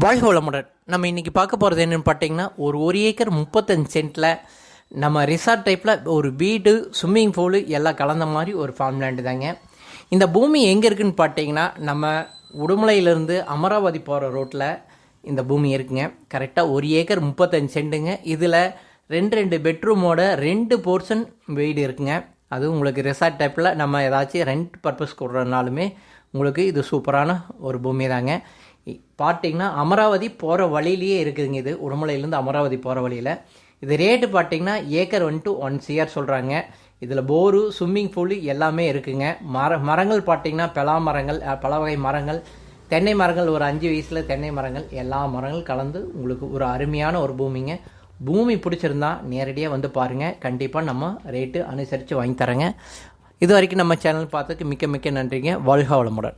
வாழ்க வளமுடன். நம்ம இன்றைக்கி பார்க்க போகிறது என்னென்னு பார்த்தீங்கன்னா ஒரு ஒரு ஏக்கர் முப்பத்தஞ்சு சென்ட்டில் நம்ம ரிசார்ட் டைப்பில் ஒரு வீடு ஸ்விம்மிங் பூலு எல்லாம் கலந்த மாதிரி ஒரு ஃபார்ம் லேண்டு தாங்க. இந்த பூமி எங்கே இருக்குன்னு பார்த்தீங்கன்னா நம்ம உடுமலையிலேருந்து அமராவதி போகிற ரோட்டில் இந்த பூமி இருக்குங்க. கரெக்டாக ஒரு ஏக்கர் முப்பத்தஞ்சு சென்ட்டுங்க. இதில் ரெண்டு ரெண்டு பெட்ரூமோட ரெண்டு போர்ஷன் வீடு இருக்குங்க. அது உங்களுக்கு ரெசார்ட் டைப்பில் நம்ம ஏதாச்சும் ரெண்ட் பர்பஸ் கொடுறதுனாலுமே உங்களுக்கு இது சூப்பரான ஒரு பூமி தாங்க. பார்த்தீங்கன்னா அமராவதி போகிற வழியிலேயே இருக்குதுங்க இது. உடுமலையிலேருந்து அமராவதி போகிற வழியில். இது ரேட்டு பார்த்தீங்கன்னா ஏக்கர் வந்துட்டு ஒன் சிஆர் சொல்கிறாங்க இதில் போரு ஸ்விம்மிங் பூலு எல்லாமே இருக்குதுங்க மர மரங்கள் பார்த்தீங்கன்னா பலா மரங்கள் பல வகை மரங்கள். தென்னை மரங்கள் ஒரு அஞ்சு வயசில் தென்னை மரங்கள். எல்லா மரங்களும் கலந்து உங்களுக்கு ஒரு அருமையான ஒரு பூமிங்க. பூமி பிடிச்சிருந்தா நேரடியாக வந்து பாருங்கள் கண்டிப்பாக நம்ம ரேட்டு அனுசரித்து வாங்கி தரேங்க. இது வரைக்கும் நம்ம சேனல் பார்த்ததுக்கு மிக்க மிக்க நன்றிங்க. வாழ்க வளமுடன்.